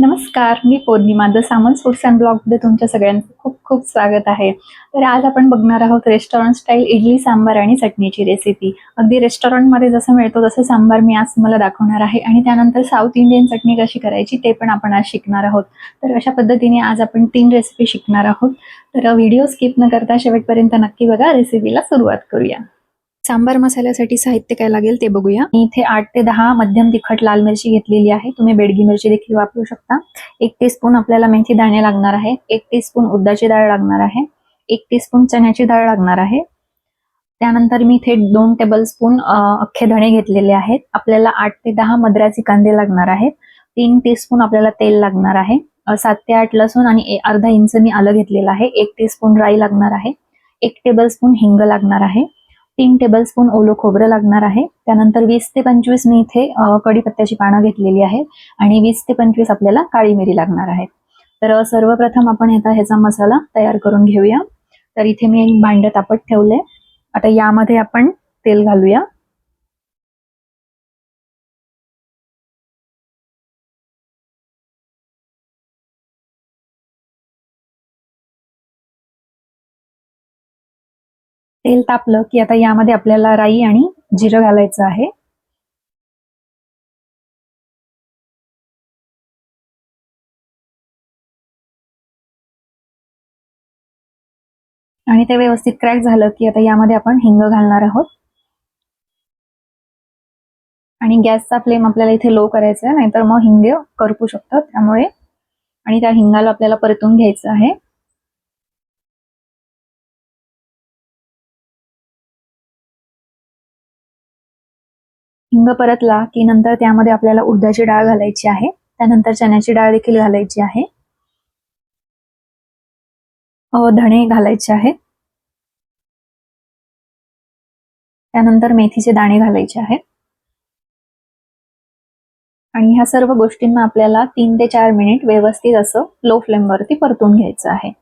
नमस्कार मी पौर्णिमा द सामन फूड्स अँड ब्लॉगमध्ये तुमच्या सगळ्यांचं खूप खूप स्वागत आहे. तर आज आपण बघणार आहोत रेस्टॉरंट स्टाईल इडली सांबार आणि चटणीची रेसिपी अगदी रेस्टॉरंटमध्ये जसं मिळतो तसं सांबार मी आज तुम्हाला दाखवणार आहे आणि त्यानंतर साऊथ इंडियन चटणी कशी करायची ते पण आपण आज शिकणार आहोत. तर अशा पद्धतीने आज आपण तीन रेसिपी शिकणार आहोत. तर व्हिडिओ स्किप न करता शेवटपर्यंत नक्की बघा रेसिपीला सुरुवात करूया. सांबार मसाल्यासाठी साहित्य काय लागेल ते बघूया. मी इथे आठ ते दहा मध्यम तिखट लाल मिरची घेतलेली आहे. तुम्ही बेडगी मिरची देखील वापरू शकता. एक टीस्पून आपल्याला मेथी दाणे लागणार आहे. एक टीस्पून उद्दाची डाळ लागणार आहे. एक टीस्पून चण्याची डाळ लागणार आहे. त्यानंतर मी इथे दोन टेबलस्पून अख्खे धणे घेतलेले आहेत. आपल्याला आठ ते दहा मद्राचे कांदे लागणार आहेत. तीन टीस्पून आपल्याला तेल लागणार आहे. सात ते आठ लसूण आणि अर्धा इंच मी आलं घेतलेलं आहे. एक टीस्पून राई लागणार आहे. एक टेबलस्पून हिंग लागणार आहे. तीन टेबलस्पून ओलं खोबरं लागणार आहे. त्यानंतर वीस ते पंचवीस मी इथे अ, कढीपत्त्याची पानं घेतलेली आहेत आणि वीस ते पंचवीस आपल्याला काळी मिरी लागणार आहे तर सर्वप्रथम आपण आता ह्याचा मसाला तयार करून घेऊया. तर इथे मी एक भांड तापत ठेवले आता यामध्ये आपण तेल घालूया. तेल तापलं की आता यामध्ये आपल्याला राई आणि जिरं घालायचं आहे. आणि ते व्यवस्थित क्रॅक झालं की आता यामध्ये आपण हिंग घालणार आहोत. आणि गॅसचा फ्लेम आपल्याला इथे लो करायचा आहे नाहीतर मग हिंग करपू शकतात त्यामुळे. आणि त्या हिंगाला आपल्याला परतून घ्यायचं आहे. परतला की नंतर त्यामध्ये आपल्याला उडदाची डाळ घालायची आहे. त्यानंतर चण्याची डाळ देखील घालायची आहे. धणे घालायचे आहेत त्यानंतर मेथीचे दाणे घालायचे आहेत आणि ह्या सर्व गोष्टींना आपल्याला तीन ते चार मिनिट व्यवस्थित असं लो फ्लेमवरती परतून घ्यायचं आहे.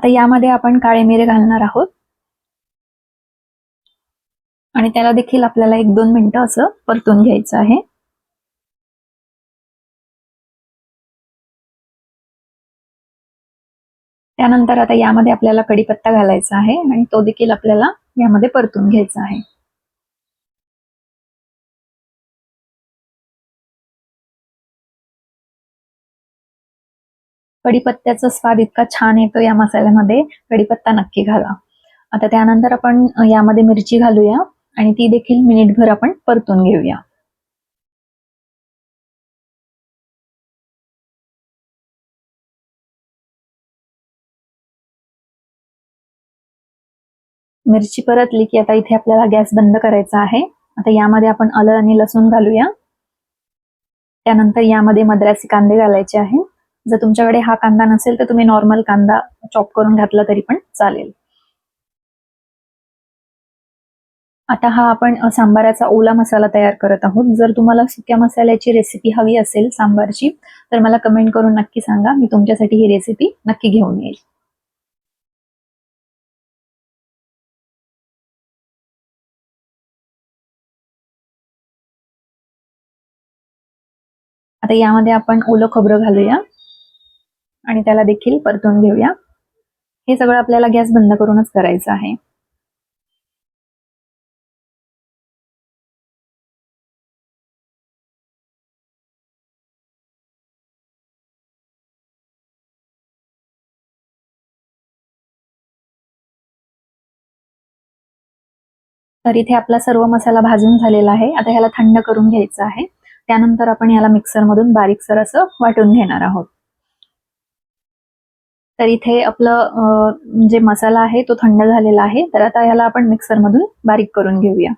आता यामध्ये आपण काळे मिरे घालणार आहोत. आणि त्याला देखील आपल्याला एक दोन मिनिटं असं परतून घ्यायचं आहे. त्यानंतर आता यामध्ये आपल्याला कडीपत्ता घालायचा आहे आणि तो देखील आपल्याला यामध्ये परतून घ्यायचा आहे. कढीपत्त्याचा स्वाद इतका छान येतो या मसाल्यामध्ये. कढीपत्ता नक्की घाला. आता त्यानंतर आपण यामध्ये मिरची घालूया आणि ती देखील मिनिटभर आपण परतून घेऊया. मिरची परतली की आता इथे आपल्याला गॅस बंद करायचा आहे. आता यामध्ये आपण आलं आणि लसूण घालूया. त्यानंतर यामध्ये मद्रासी कांदे घालायचे आहे जर तुमच्याकडे हा कांदा नसेल तर तुम्ही नॉर्मल कांदा चॉप करून घातला तरी पण चालेल. आता हा आपण सांबाराचा ओला मसाला तयार करत आहोत. जर तुम्हाला सुक्या मसाल्याची रेसिपी हवी असेल सांबारची तर मला कमेंट करून नक्की सांगा. मी तुमच्यासाठी ही रेसिपी नक्की घेऊन येईल. आता यामध्ये आपण ओलं खोबरं घालूया. आणि त्याला देखील परतून घेऊया. हे सगळं आपल्याला गॅस बंद करूनच करायचं आहे. तर इथे आपला सर्व मसाला भाजून झालेला आहे. आता ह्याला थंड करून घ्यायचं आहे. त्यानंतर आपण याला मिक्सरमधून बारीकसर असं वाटून घेणार आहोत. तर इथे आपलं जे मसाला आहे तो थंड झालेला आहे. तर आता याला आपण मिक्सरमधून बारीक करून घेऊया.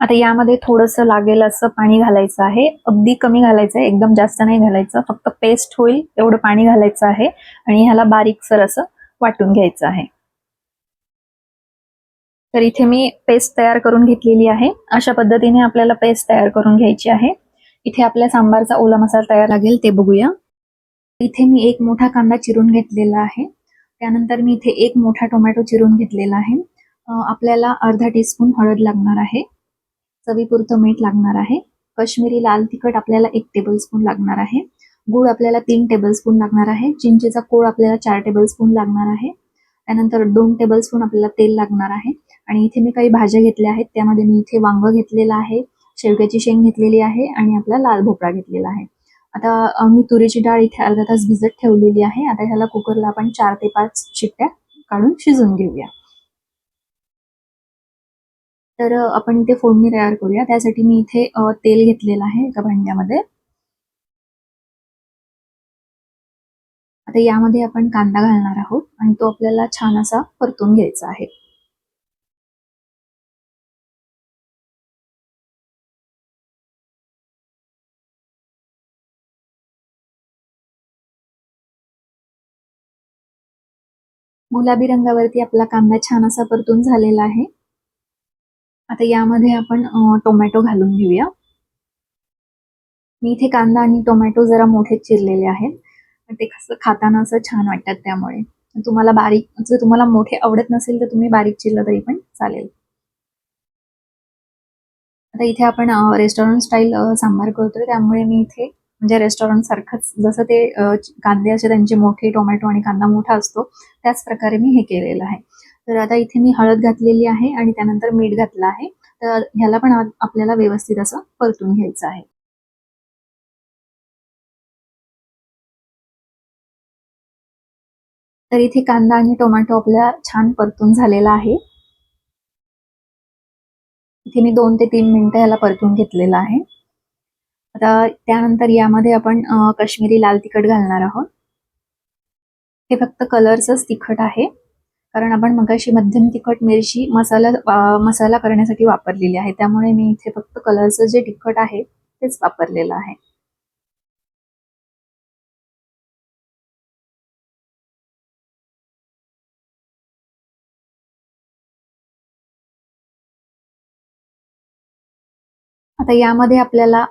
आता यामध्ये थोडंसं लागेल असं पाणी घालायचं आहे. अगदी कमी घालायचं आहे. एकदम जास्त नाही घालायचं. फक्त पेस्ट होईल एवढं पाणी घालायचं आहे. आणि ह्याला बारीकसर असं वाटून घ्यायचं आहे. तर इथे मी पेस्ट तयार करून घेतलेली आहे. अशा पद्धतीने आपल्याला पेस्ट तयार करून घ्यायची आहे. इथे आपल्या सांबारचा ओला मसाला तयार लागेल ते बघूया. इथे मी एक मोठा कांदा चिरून घेतलेला आहे. त्यानंतर मी इथे एक मोठा टोमॅटो चिरून घेतलेला आहे. आपल्याला अर्धा टीस्पून हळद लागणार आहे. चवीपुरतं मीठ लागणार आहे. कश्मीरी लाल तिखट आपल्याला एक टेबलस्पून लागणार आहे. गूळ आपल्याला तीन टेबलस्पून लागणार आहे. चिंचेचा कोळ आपल्याला चार टेबलस्पून लागणार आहे. त्यानंतर दोन टेबलस्पून आपल्याला तेल लागणार आहे. आणि इथे मी काही भाज्या घेतल्या आहेत. त्यामध्ये मी इथे वांग घेतलेलं आहे. शेवग्याची शेंग घेतलेली आहे आणि आपला लाल भोपळा घेतलेला आहे. आता मी तुरीची डाळ इथे अर्धा तास भिजत ठेवलेली आहे. आता ह्याला कुकरला आपण चार ते पाच शिट्ट्या काढून शिजवून घेऊया. तर आपण इथे फोडणी तयार करूया. त्यासाठी मी इथे तेल घेतलेलं आहे एका भांड्यामध्ये. आता यामध्ये आपण कांदा घालणार आहोत आणि तो आपल्याला छान असा परतून घ्यायचा आहे. गुलाबी रंगावरती आपला कांदा छान असा परतून झालेला आहे. आता यामध्ये आपण टोमॅटो घालून घेऊया. मी इथे कांदा आणि टोमॅटो जरा मोठे चिरलेले आहेत. ते कसं खाताना असं छान वाटतात त्यामुळे. तुम्हाला बारीक जर तुम्हाला मोठे आवडत नसेल तर तुम्ही बारीक चिरलं तरी पण चालेल. आता इथे आपण रेस्टॉरंट स्टाईल सांबार करतोय. त्यामुळे मी इथे म्हणजे रेस्टॉरंट सारखंच. जसं ते कांदे असे त्यांचे मोठे टोमॅटो आणि कांदा मोठा असतो त्याच प्रकारे मी हे केलेलं आहे. तर आता इथे मी हळद घातलेली आहे आणि त्यानंतर मीठ घातलं आहे. तर ह्याला पण आपल्याला व्यवस्थित असं परतून घ्यायचं आहे. तर इथे कांदा आणि टोमॅटो आपला छान परतून झालेला आहे. इथे मी दोन ते तीन मिनिटं ह्याला परतून घेतलेलं आहे. आता त्यानंतर यामध्ये आपण कश्मीरी लाल तिखट घालणार आहोत. हे फक्त कलरचंच तिखट आहे. कारण आपण मगाशी मध्यम तिखट मिरची मसाला मसाला करण्यासाठी वापरलेली आहे. त्यामुळे मी इथे फक्त कलरचं जे तिखट आहे तेच वापरलेलं आहे. आता यामध्ये आपल्याला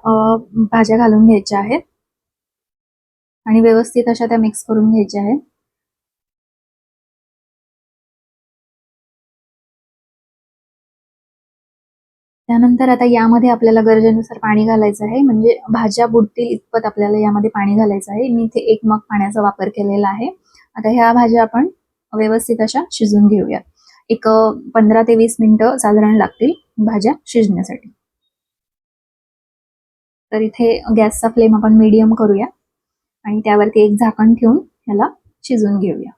भाज्या घालून घ्यायच्या आहेत. आणि व्यवस्थित अशा त्या मिक्स करून घ्यायच्या आहेत. त्यानंतर आता यामध्ये आपल्याला गरजेनुसार पाणी घालायचं आहे. म्हणजे भाज्या बुडतील इतपत आपल्याला यामध्ये पाणी घालायचं आहे. मी इथे एक मग पाण्याचा वापर केलेला आहे. आता ह्या भाज्या आपण व्यवस्थित अशा शिजून घेऊया एक पंधरा ते वीस मिनिटं साधारण लागतील भाज्या शिजण्यासाठी. तर इथे गॅसचा फ्लेम आपण मीडियम करूया. आणि त्यावरती एक झाकण ठेवून ह्याला शिजून घेऊया.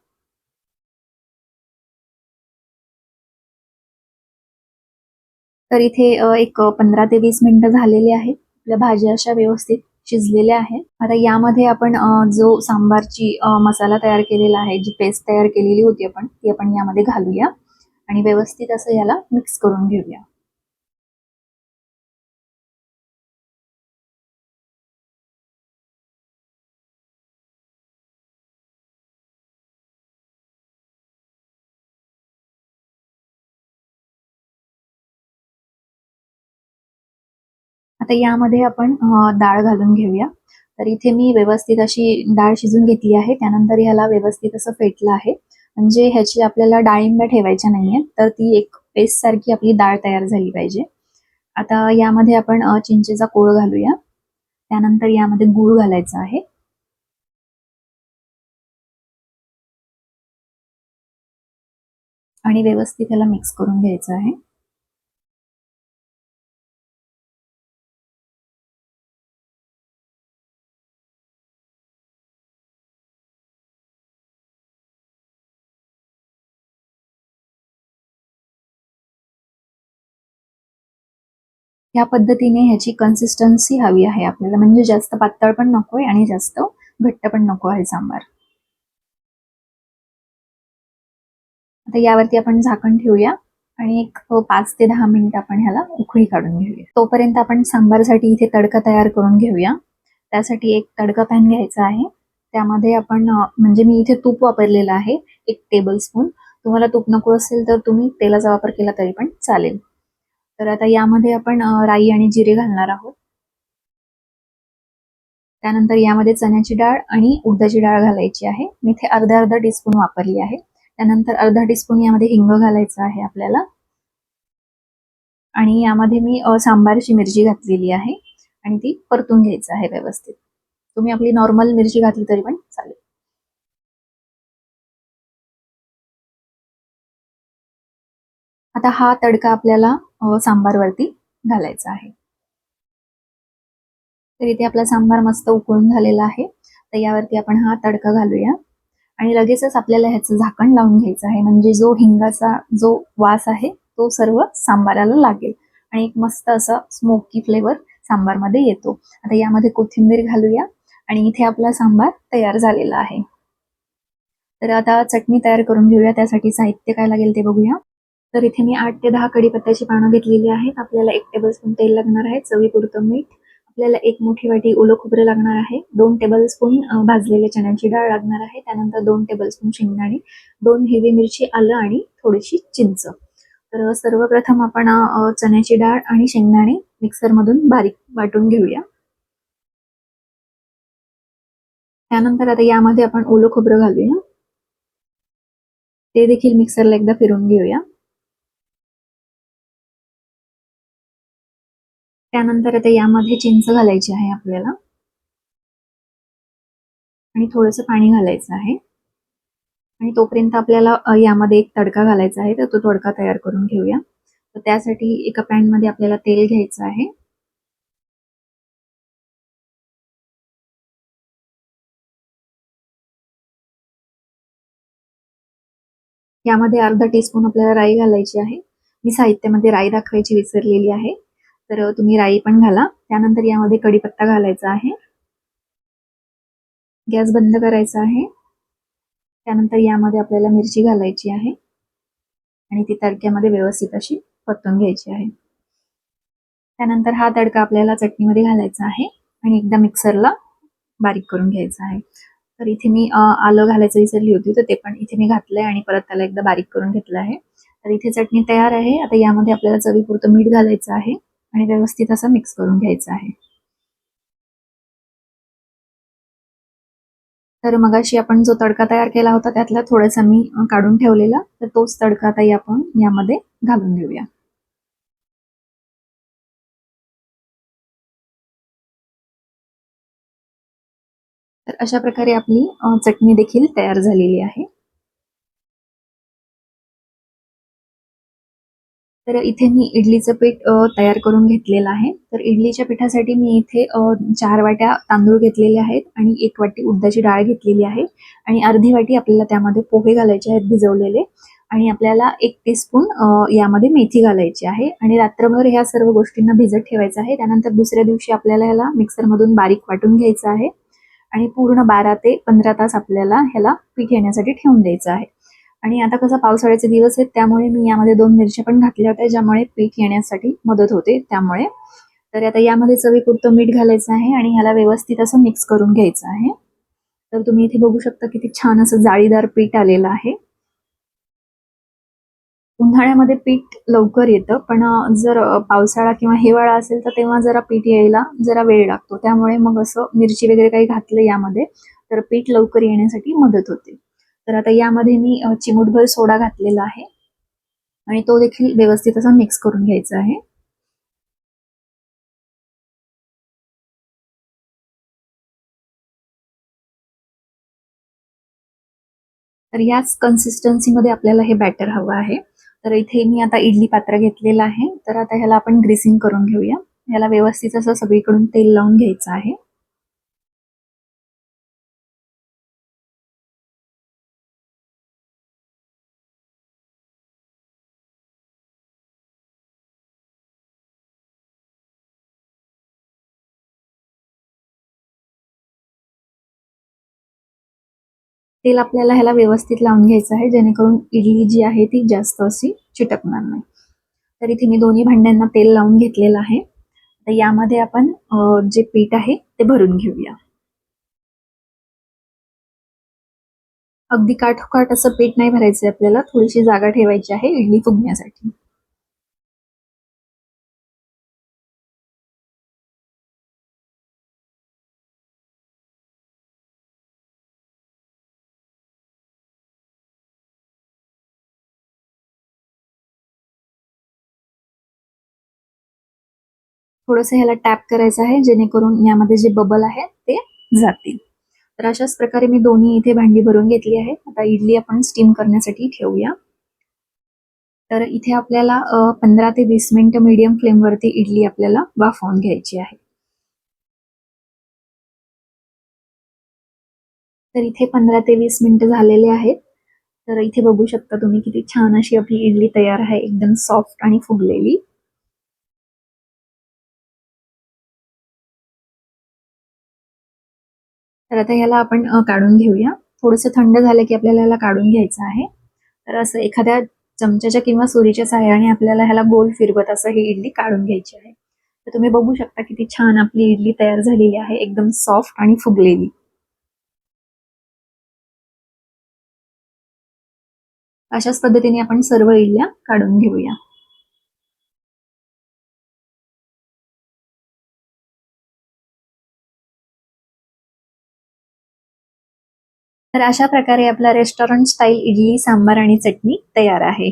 तर इथे एक पंधरा ते वीस मिनिटं झालेली आहेत आपल्या भाज्या अशा व्यवस्थित शिजलेल्या आहेत. आता यामध्ये आपण जो सांबारची मसाला तयार केलेला आहे जी पेस्ट तयार केलेली होती आपण ती आपण यामध्ये घालूया. आणि व्यवस्थित असं याला मिक्स करून घेऊया. आता यामध्ये आपण डाळ घालून घेऊया. तर इथे मी व्यवस्थित अशी डाळ शिजून घेतली आहे. त्यानंतर ह्याला व्यवस्थित असं फेटलं आहे. म्हणजे ह्याची आपल्याला डाळिंब्या ठेवायच्या नाहीये तर ती एक पेस्ट सारखी आपली डाळ तयार झाली पाहिजे. आता यामध्ये आपण चिंचेचा कोळ घालूया. त्यानंतर यामध्ये गूळ घालायचा आहे. आणि व्यवस्थित ह्याला मिक्स करून घ्यायचं आहे. या पद्धतीने ह्याची कन्सिस्टन्सी हवी आहे आपल्याला. म्हणजे जास्त पातळ पण नकोय आणि जास्त घट्ट पण नको आहे सांबार. आता यावरती आपण झाकण ठेवूया आणि एक पाच ते दहा मिनिट आपण ह्याला उकळी काढून घेऊया. तोपर्यंत आपण सांबारसाठी इथे तडका तयार करून घेऊया. त्यासाठी एक तडका पॅन घ्यायचा आहे. त्यामध्ये आपण म्हणजे मी इथे तूप वापरलेलं आहे एक टेबल स्पून तुम्हाला तूप नको असेल तर तुम्ही तेलाचा वापर केला तरी पण चालेल. तर आता यामध्ये आपण राई आणि जिरे घालणार आहोत. त्यानंतर यामध्ये चण्याची डाळ आणि उडदाची डाळ घालायची आहे. मी इथे अर्धा अर्धा टीस्पून वापरली आहे. त्यानंतर अर्धा टीस्पून यामध्ये हिंग घालायचं आहे आपल्याला. आणि यामध्ये मी सांबारची मिरची घातलेली आहे. आणि ती परतून घ्यायचं आहे व्यवस्थित. तुम्ही आपली नॉर्मल मिरची घातली तरी पण चालेल. आता हा तडका आपल्याला सांबारवरती घालायचा आहे. तर इथे आपला सांबार मस्त उकळून झालेला आहे. तर यावरती आपण हा तडका घालूया. आणि लगेचच आपल्याला ह्याचं झाकण लावून घ्यायचं आहे. म्हणजे जो हिंगाचा जो वास आहे तो सर्व सांबाराला लागेल. आणि एक मस्त असा स्मोकी फ्लेवर सांबारमध्ये येतो. आता यामध्ये कोथिंबीर घालूया. आणि इथे आपला सांबार तयार झालेला आहे. तर आता चटणी तयार करून घेऊया. त्यासाठी साहित्य काय लागेल ते बघूया. तर इथे मी आठ ते दहा कढीपत्त्याची पानं घेतलेली आहेत. आपल्याला एक टेबलस्पून तेल लागणार आहे चवीपुरतं मीठ. आपल्याला एक मोठी वाटी ओलं खोबरं लागणार आहे. दोन टेबलस्पून भाजलेल्या चण्याची डाळ लागणार आहे. त्यानंतर दोन टेबलस्पून शेंगदाणे दोन हिरवी मिरची आलं आणि थोडीशी चिंच. तर सर्वप्रथम आपण चण्याची डाळ आणि शेंगदाणे मिक्सरमधून बारीक वाटून घेऊया. त्यानंतर आता यामध्ये आपण ओलं खोबरं घालूया. ते देखील मिक्सरला एकदा फिरून घेऊया. त्यानंतर आता यामध्ये चिंच घालायची आहे आपल्याला. आणि थोडंसं पाणी घालायचं आहे. आणि तोपर्यंत आपल्याला यामध्ये एक तडका घालायचा आहे तर तो तडका तयार करून घेऊया. तर त्यासाठी एका पॅनमध्ये आपल्याला तेल घ्यायचं आहे. यामध्ये अर्धा टीस्पून आपल्याला राई घालायची आहे. मी साहित्यामध्ये राई दाखवायची विसरलेली आहे. तर तुम्ही राई पण घाला. त्यानंतर यामध्ये कढीपत्ता घालायचा आहे. गॅस बंद करायचा आहे. त्यानंतर यामध्ये आपल्याला मिरची घालायची आहे. आणि ती तडक्यामध्ये व्यवस्थित अशी परतून घ्यायची आहे. त्यानंतर हा तडका आपल्याला चटणीमध्ये घालायचा आहे. आणि एकदा मिक्सरला बारीक करून घ्यायचा आहे. तर इथे मी आलं घालायचं विसरली होती तर ते पण इथे मी घातलंय आणि परत त्याला एकदा बारीक करून घेतलं आहे. तर इथे चटणी तयार आहे. आता यामध्ये आपल्याला चवीपुरतं मीठ घालायचं आहे. आणि व्यवस्थित असं मिक्स करून घ्यायचं आहे. तर मगाशी आपण जो तडका तयार केला होता त्यातला थोडासा मी काढून ठेवलेला. तर तोच तडका ताई आपण यामध्ये घालून घेऊया. तर अशा प्रकारे आपली चटणी देखील तयार झालेली आहे. तर इथे मी इडलीचं पीठ तयार करून घेतलेलं आहे. तर इडलीच्या पिठासाठी मी इथे अ, चार वाट्या तांदूळ घेतलेले आहेत आणि एक वाटी उडदाची डाळ घेतलेली आहे आणि अर्धी वाटी आपल्याला त्यामध्ये पोहे घालायचे आहेत भिजवलेले आणि आपल्याला एक टीस्पून यामध्ये मेथी घालायची आहे आणि रात्रभर ह्या सर्व गोष्टींना भिजत ठेवायचं आहे. त्यानंतर दुसऱ्या दिवशी आपल्याला ह्याला मिक्सरमधून बारीक वाटून घ्यायचं आहे आणि पूर्ण बारा ते पंधरा तास आपल्याला ह्याला पीठ येण्यासाठी ठेवून द्यायचं आहे. आणि आता कसं पावसाळ्याचे दिवस आहेत त्यामुळे मी यामध्ये दोन मिरच्या पण घातल्या होत्या ज्यामुळे पीठ येण्यासाठी मदत होते त्यामुळे. तर आता यामध्ये चवीपुरतं मीठ घालायचं आहे आणि ह्याला व्यवस्थित असं मिक्स करून घ्यायचं आहे. तर तुम्ही इथे बघू शकता किती छान असं जाळीदार पीठ आलेलं आहे. उन्हाळ्यामध्ये पीठ लवकर येतं पण जर पावसाळा किंवा हिवाळा असेल तर तेव्हा जरा पीठ यायला जरा वेळ लागतो. त्यामुळे मग असं मिरची वगैरे काही घातलं यामध्ये तर पीठ लवकर येण्यासाठी मदत होते. तर आता यामध्ये मी चिमूटभर सोडा घातलेला आहे. आणि तो देखील व्यवस्थित असा मिक्स करून घ्यायचा आहे. तर याच कन्सिस्टन्सीमध्ये आपल्याला हे बॅटर हवं आहे. तर इथे मी आता इडली पात्र घेतलेलं आहे. तर आता ह्याला आपण ग्रीसिंग करून घेऊया. ह्याला व्यवस्थित असं सगळीकडून तेल लावून घ्यायचं आहे. तेल आपल्याला ह्याला व्यवस्थित लावून घ्यायचं आहे जेणेकरून इडली जी आहे ती जास्त अशी चिटकणार नाही. तर इथे मी दोन्ही भांड्यांना तेल लावून घेतलेलं आहे. तर यामध्ये आपण जे पीठ आहे ते भरून घेऊया. अगदी काठोकाठ असं पीठ नाही भरायचं आपल्याला थोडीशी जागा ठेवायची आहे इडली फुगण्यासाठी. थोडंसं ह्याला टॅप करायचं आहे जेणेकरून यामध्ये जे बबल आहे ते जातील. तर अशाच प्रकारे मी दोन्ही इथे भांडी भरून घेतली आहे आता इडली आपण स्टीम करण्यासाठी ठेवूया. तर इथे आपल्याला पंधरा ते वीस मिनिटं मीडियम फ्लेमवरती इडली आपल्याला वाफवून घ्यायची आहे. तर इथे पंधरा ते वीस मिनिटं झालेले आहेत. तर इथे बघू शकता तुम्ही किती छान अशी आपली इडली तयार आहे. एकदम सॉफ्ट आणि फुगलेली. तर आता ह्याला आपण काढून घेऊया. थोडंसं थंड झालं की आपल्याला ह्याला काढून घ्यायचं आहे. तर असं एखाद्या चमच्याच्या किंवा सुरीच्या सहाय्याने आपल्याला ह्याला गोल फिरवत असं ही इडली काढून घ्यायची आहे. तर तुम्ही बघू शकता किती छान आपली इडली तयार झालेली आहे एकदम सॉफ्ट आणि फुगलेली. अशाच पद्धतीने आपण सर्व इडल्या काढून घेऊया. तर अशा प्रकारे आपला रेस्टॉरंट स्टाईल इडली सांबार आणि चटणी तयार आहे.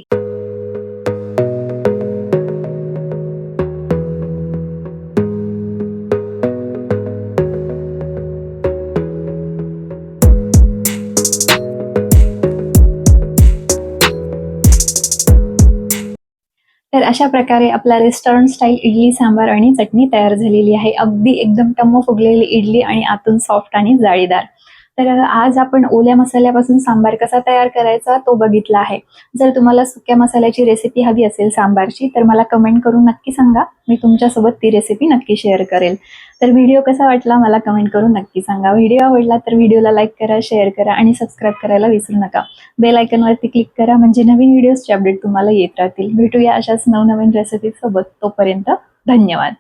तर अशा प्रकारे आपला रेस्टॉरंट स्टाईल इडली सांबार आणि चटणी तयार झालेली आहे. अगदी एकदम टम्म फुगलेली इडली आणि आतून सॉफ्ट आणि जाळीदार. तर आज आपण ओल्या मसाल्यापासून सांबार कसा तयार करायचा तो बघितला आहे. जर तुम्हाला सुक्या मसाल्याची रेसिपी हवी असेल सांबारची तर मला कमेंट करून नक्की सांगा. मी तुमच्यासोबत ती रेसिपी नक्की शेअर करेल. तर व्हिडिओ कसा वाटला मला कमेंट करून नक्की सांगा. व्हिडिओ आवडला तर व्हिडिओला लाईक करा शेअर करा आणि सबस्क्राईब करायला विसरू नका. बेल आयकनवरती क्लिक करा म्हणजे नवीन व्हिडिओजचे अपडेट तुम्हाला येत राहतील. भेटूया अशाच नवनवीन रेसिपीसोबत तोपर्यंत धन्यवाद.